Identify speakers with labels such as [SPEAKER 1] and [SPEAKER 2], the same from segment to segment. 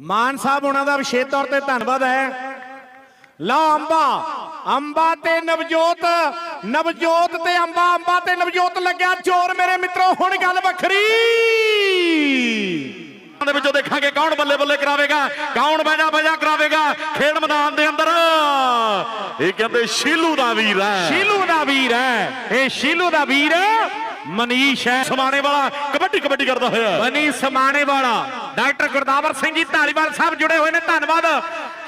[SPEAKER 1] ਮਾਨ ਸਾਹਿਬ ਉਹਨਾਂ ਦਾ ਵਿਸ਼ੇਸ਼ ਤੌਰ ਤੇ ਧੰਨਵਾਦ ਹੈ। ਲਓ ਅੰਬਾ ਅੰਬਾ ਤੇ ਨਵਜੋਤ ਨਵਜੋਤ ਤੇ ਅੰਬਾ ਅੰਬਾ ਤੇ ਨਵਜੋਤ ਲੱਗਿਆ ਚੋਰ ਮੇਰੇ ਮਿੱਤਰੋ ਹੁਣ ਗੱਲ ਵੱਖਰੀ।
[SPEAKER 2] ਦੇ ਵਿੱਚੋਂ ਦੇਖਾਂਗੇ ਕੌਣ ਬੱਲੇ ਬੱਲੇ ਕਰਾਵੇਗਾ ਕੌਣ ਬਜਾ ਬਜਾ ਕਰਾਵੇਗਾ ਖੇਡ ਮੈਦਾਨ ਦੇ ਅੰਦਰ। ਇਹ ਕਹਿੰਦੇ ਸ਼ੀਲੂ ਦਾ ਵੀਰ ਹੈ।
[SPEAKER 1] ਸ਼ੀਲੂ ਦਾ ਵੀਰ ਹੈ ਇਹ ਸ਼ੀਲੂ ਦਾ ਵੀਰ ਮਨੀਸ਼ ਹੈ
[SPEAKER 2] ਸਮਾਣੇ ਵਾਲਾ ਕਬੱਡੀ ਕਬੱਡੀ ਕਰਦਾ ਹੋਇਆ।
[SPEAKER 1] ਬਨੀ ਸਮਾਣੇ ਵਾਲਾ ਡਾਕਟਰ ਗੁਰਦਾਵਰ ਸਿੰਘ ਜੀ ਢਾਲੀਵਾਲ ਸਾਹਿਬ ਜੁੜੇ ਹੋਏ ਨੇ ਧੰਨਵਾਦ।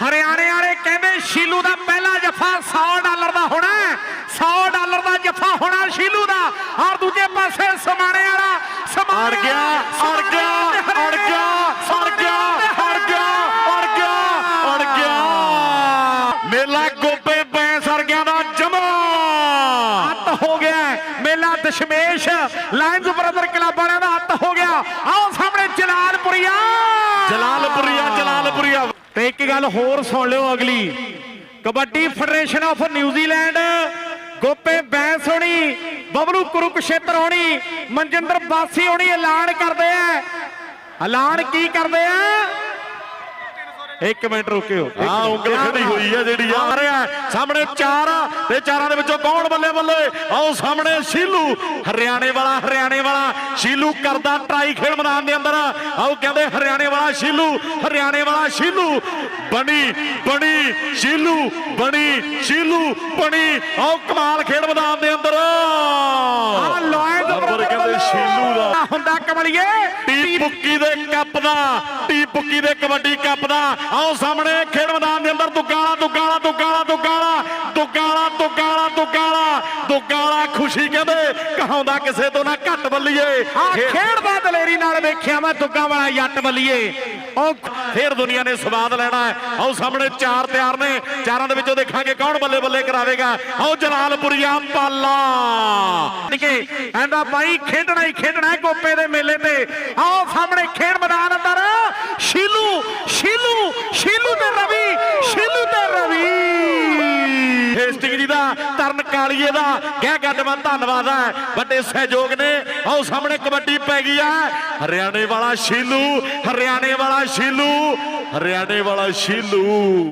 [SPEAKER 1] ਹਰਿਆਣੇ ਵਾਲੇ ਕਹਿੰਦੇ ਸ਼ੀਲੂ ਦਾ ਪਹਿਲਾ ਜਫਾ 100 ਡਾਲਰ ਦਾ ਹੋਣਾ ਹੈ। 100 ਡਾਲਰ ਦਾ ਜਫਾ ਹੋਣਾ ਸ਼ੀਲੂ ਦਾ। ਔਰ ਦੂਜੇ ਪਾਸੇ ਸਮਾਣੇ ਵਾਲਾ ਸਮਾਣੇ
[SPEAKER 2] ਅੜ ਗਿਆ ਅੜ
[SPEAKER 1] ਦਸ਼ਮੇਸ਼ ਲਾਇਨਜ਼ ਬ੍ਰਦਰ ਕਲੱਬ ਵਾਲਿਆਂ ਦਾ ਹੱਤ ਹੋ ਗਿਆ। ਆਓ ਸਾਹਮਣੇ ਜਲਾਲਪੁਰੀਆ।
[SPEAKER 2] ਜਲਾਲਪੁਰੀਆ ਜਲਾਲਪੁਰੀਆ।
[SPEAKER 1] ਤੇ ਇੱਕ ਗੱਲ ਹੋਰ ਸੁਣ ਲਿਓ ਅਗਲੀ। Kabaddi federation of New Zealand Gope Bains ਹੋਣੀ ਬਬਲੂ ਕੁਰੂਕਸ਼ੇਤਰ ਹੋਣੀ ਮਨਜਿੰਦਰ ਬਾਸੀ ਹੋਣੀ ਐਲਾਨ ਕਰਦੇ ਆ। ਐਲਾਨ ਕੀ ਕਰਦੇ ਆ? ਇੱਕ ਮਿੰਟ ਰੁਕਿਓ।
[SPEAKER 2] ਆ। ਉਂਗਲ ਖੜੀ ਹੋਈ ਹੈ ਜਿਹੜੀ ਆ। ਰਿਹਾ। ਸਾਹਮਣੇ ਚਾਰ ਆ ਤੇ ਚਾਰਾਂ ਦੇ ਵਿੱਚੋਂ ਕੌਣ ਬੱਲੇ ਬੱਲੇ? ਆਓ ਸਾਹਮਣੇ ਸ਼ੀਲੂ। ਹਰਿਆਣੇ ਵਾਲਾ ਹਰਿਆਣੇ ਵਾਲਾ। ਸ਼ੀਲੂ ਕਰਦਾ ਟਰਾਈ ਖੇਡ ਮੈਦਾਨ ਦੇ ਅੰਦਰ। ਆਓ ਕਹਿੰਦੇ ਹਰਿਆਣੇ ਵਾਲਾ ਸ਼ੀਲੂ ਹਰਿਆਣੇ ਵਾਲਾ ਸ਼ੀਲੂ। ਬਣੀ ਬਣੀ ਸ਼ੀਲੂ ਬਣੀ ਸ਼ੀਲੂ ਬਣੀ। ਆਓ ਕਮਾਲ ਖੇਡ ਮੈਦਾਨ ਦੇ ਅੰਦਰ।
[SPEAKER 1] ਆ
[SPEAKER 2] ਸ਼ੀਲੂ ਦਾ।
[SPEAKER 1] ਹੁੰਦਾ ਕਮਲੀਏ।
[SPEAKER 2] ਟੀ ਪੁੱਕੀ ਦੇ ਕੱਪ ਦਾ ਟੀ ਪੁੱਕੀ ਦੇ ਕਬੱਡੀ ਕੱਪ ਦਾ। ਆਓ ਸਾਹਮਣੇ ਖੇਡ ਮੈਦਾਨ ਦੇ ਅੰਦਰ ਦੁਗਾਲਾ ਦੁਗਾਲਾ ਦੁਗਾਲਾ ਦੁਗਾਲਾ ਦੁਗਾਲਾ ਦੁਗਾਲਾ ਦੁਗਾਲਾ ਦੁਗਾਲਾ ਖੁਸ਼ੀ ਕਹਿੰਦੇ ਕਹਾਉਂਦਾ ਕਿਸੇ ਤੋਂ ਨਾ ਘੱਟ ਬੱਲੀਏ।
[SPEAKER 1] ਆ ਖੇਡਦਾ ਦਲੇਰੀ ਨਾਲ ਵੇਖਿਆ ਮੈਂ ਦੁੱਗਾ ਵਾਲਾ ਜੱਟ ਬੱਲੀਏ।
[SPEAKER 2] ਉਹ ਫੇਰ ਦੁਨੀਆ ਨੇ ਸਵਾਦ ਲੈਣਾ ਹੈ। ਆਓ ਸਾਹਮਣੇ ਚਾਰ ਤਿਆਰ ਨੇ। ਚਾਰਾਂ ਦੇ ਵਿੱਚੋਂ ਦੇਖਾਂਗੇ ਕੌਣ ਬੱਲੇ ਬੱਲੇ ਕਰਾਵੇਗਾ। ਆਓ ਜਲਾਲਪੁਰੀਆ ਪਾਲਾ
[SPEAKER 1] ਕਿ ਐਂਦਾ ਬਾਈ ਖੇਡਣਾ ਹੀ ਖੇਡਣਾ ਹੈ ਗੋਪੇ ਦੇ ਮੇਲੇ ਤੇ। ਆਓ ਸਾਹਮਣੇ ਖੇਡ ਮੈਦਾਨ ਅੰਦਰ। ਸ਼ੀਲੂ ਸ਼ੀਲੂ ਸ਼ੀਲੂ ਤੇ ਰਵੀ, ਸ਼ੀਲੂ ਤੇ ਰਵੀ।
[SPEAKER 2] ਹੇਸਟਿੰਗ ਜੀ ਦਾ ਕਾਲੀਏ ਦਾ। ਗਹਿ ਗੱਡਵਾ ਧੰਨਵਾਦ ਹੈ ਵੱਡੇ ਸਹਿਯੋਗ ਨੇ। ਆਓ ਸਾਹਮਣੇ ਕਬੱਡੀ ਪੈ ਗਈ ਹੈ ਹਰਿਆਣੇ ਵਾਲਾ ਸ਼ੀਲੂ, ਹਰਿਆਣੇ ਵਾਲਾ ਸ਼ੀਲੂ, ਹਰਿਆਣੇ ਵਾਲਾ ਸ਼ੀਲੂ।